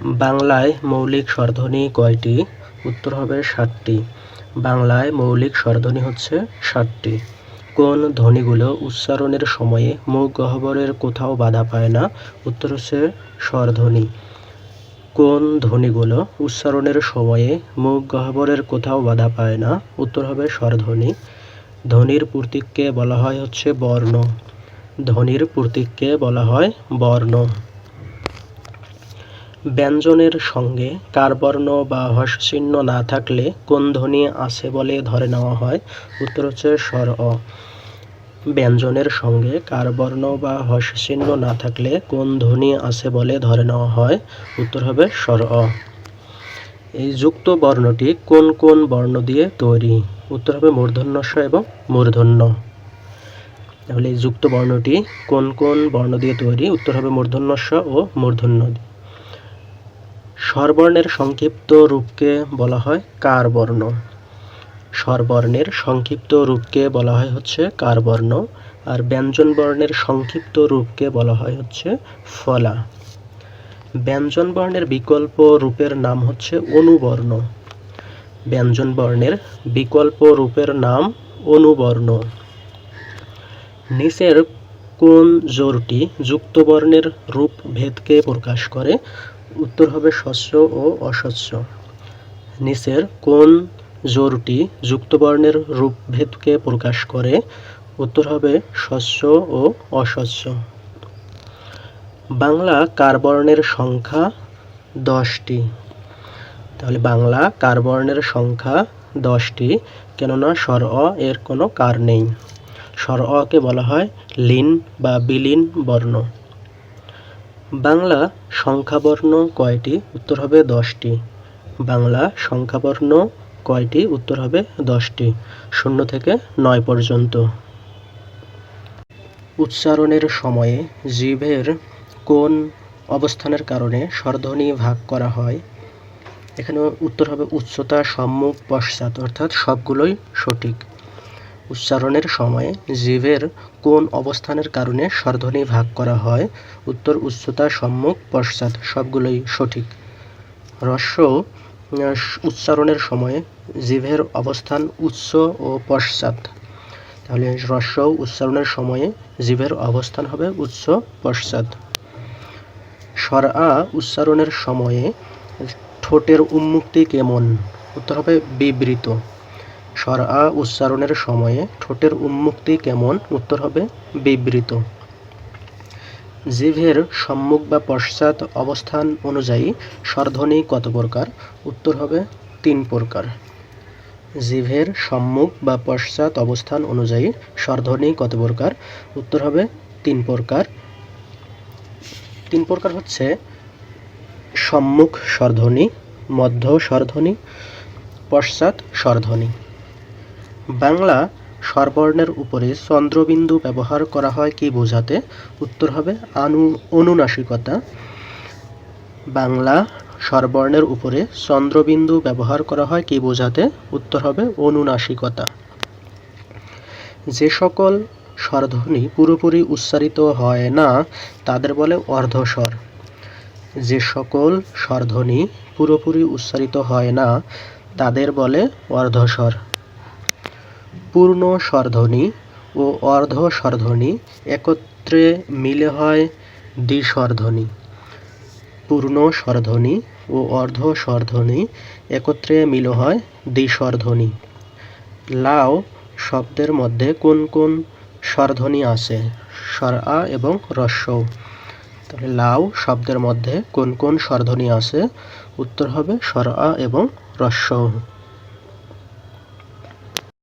বাংলায় মৌলিক স্বরধ্বনি কয়টি? উত্তর হবে ষাটটি বাংলায় মৌলিক স্বরধ্বনি হচ্ছে ষাটটি কোন ধ্বনিগুলো উচ্চারণের সময়ে মুখ গহ্বরের কোথাও বাধা পায় না? উত্তর হচ্ছে স্বরধ্বনি। কোন ধ্বনিগুলো উচ্চারণের সময়ে মুখ গহ্বরের কোথাও বাধা পায় না? উত্তর হবে স্বরধ্বনি। ধ্বনির প্রতীককে বলা হয় হচ্ছে বর্ণ। ধ্বনির প্রতীককে বলা হয় বর্ণ। ব্যঞ্জনের সঙ্গে কারবর্ণ বা হর্ষচিহ্ন না থাকলে কোন ধ্বনি আছে বলে ধরে নেওয়া হয়? উত্তর হচ্ছে স্বর অ। ব্যঞ্জনের সঙ্গে কারবর্ণ বা হর্ষচিহ্ন না থাকলে কোন ধ্বনি আছে বলে ধরে নেওয়া হয়? উত্তর হবে স্বর অ। এই যুক্ত বর্ণটি কোন কোন বর্ণ দিয়ে তৈরি? উত্তর হবে মূর্ধন্য মূর্ধন্যস্ব এবং মূর্ধন্য। তাহলে এই যুক্ত বর্ণটি কোন কোন বর্ণ দিয়ে তৈরি? উত্তর হবে মূর্ধন্য মূর্ধন্যস্ব ও মূর্ধন্য। স্বরবর্ণের সংক্ষিপ্ত রূপকে বলা হয় কার বর্ণ স্বরবর্ণের সংক্ষিপ্ত রূপকে বলা হয় হচ্ছে কার বর্ণ আর ব্যঞ্জন বর্ণের সংক্ষিপ্ত রূপকে বলা হয় হচ্ছে ফলা। ব্যঞ্জন বর্ণের বিকল্প রূপের নাম হচ্ছে অনুবর্ণ। ব্যঞ্জন বর্ণের বিকল্প রূপের নাম অনুবর্ণ। নিচের কোন জোরটি যুক্ত বর্ণের রূপ ভেদকে প্রকাশ করে? উত্তর হবে স্বচ্ছ ও অস্বচ্ছ। নিচের কোন জোরটি যুক্তবর্ণের রূপভেদকে প্রকাশ করে? উত্তর হবে স্বচ্ছ ও অস্বচ্ছ। বাংলা কারবর্ণের সংখ্যা দশটি। তাহলে বাংলা কারবর্ণের সংখ্যা দশটি, কেননা স্বর অ এর কোনো কার নেই। স্বর অকে বলা হয় লিন বা বিলীন বর্ণ। বাংলা সংখ্যাবর্ণ কয়টি? উত্তর হবে দশটি। বাংলা সংখ্যাবর্ণ কয়টি? উত্তর হবে দশটি। শূন্য থেকে নয় পর্যন্ত। উচ্চারণের সময়ে জিভের কোন অবস্থানের কারণে স্বরধ্বনি ভাগ করা হয়? এখানে উত্তর হবে উচ্চতা, সম্মুখ, পশ্চাৎ, অর্থাৎ সবগুলোই সঠিক। উচ্চারণের সময় জিভের কোন অবস্থানের কারণে স্বরধ্বনি ভাগ করা হয়, উত্তর উচ্চতা, সম্মুখ, পশ্চাৎ, সবগুলোই সঠিক। হ্রস্ব উচ্চারণের সময়ে জিভের অবস্থান উচ্চ ও পশ্চাৎ। তাহলে হ্রস্ব উচ্চারণের সময়ে জিভের অবস্থান হবে উচ্চ, পশ্চাৎ। স্বর আ উচ্চারণের সময়ে ঠোঁটের উন্মুক্তি কেমন? উত্তর হবে বিবৃত। স্বর আ উচ্চারণের সময়ে ঠোঁটের উন্মুক্তি কেমন? উত্তর হবে, বিবৃত। জিভের সম্মুখ বা পশ্চাৎ অবস্থান অনুযায়ী স্বরধ্বনি কত প্রকার? উত্তর হবে, তিন প্রকার। জিভের সম্মুখ বা পশ্চাৎ অবস্থান অনুযায়ী স্বরধ্বনি কত প্রকার? উত্তর হবে, তিন প্রকার। তিন প্রকার হচ্ছে সম্মুখ স্বরধ্বনি, মধ্য স্বরধ্বনি, পশ্চাৎ স্বরধ্বনি। বাংলা স্বরবর্ণের উপরে চন্দ্রবিন্দু ব্যবহার করা হয় কি বোঝাতে? উত্তর হবে আনু, অনুনাসিকতা। বাংলা স্বরবর্ণের উপরে চন্দ্রবিন্দু ব্যবহার করা হয় কি বোঝাতে? উত্তর হবে অনুনাসিকতা। যে সকল স্বরধ্বনি পুরোপুরি উচ্চারিত হয় না, তাদের বলে অর্ধস্বর। যে সকল স্বরধ্বনি পুরোপুরি উচ্চারিত হয় না, তাদের বলে অর্ধস্বর। পূর্ণ স্বরধ্বনি ও অর্ধ স্বরধ্বনি একত্রে মিলে হয় দ্বিস্বরধ্বনি পূর্ণ স্বরধ্বনি ও অর্ধ স্বরধ্বনি একত্রে মিলে হয় দ্বিস্বরধ্বনি লাও শব্দের মধ্যে কোন কোন স্বরধ্বনি আছে? স্বর আ এবং রস্যৌ। তাহলে লাউ শব্দের মধ্যে কোন কোন স্বরধ্বনি আছে? উত্তর হবে স্বর আ এবং রস্যৌ।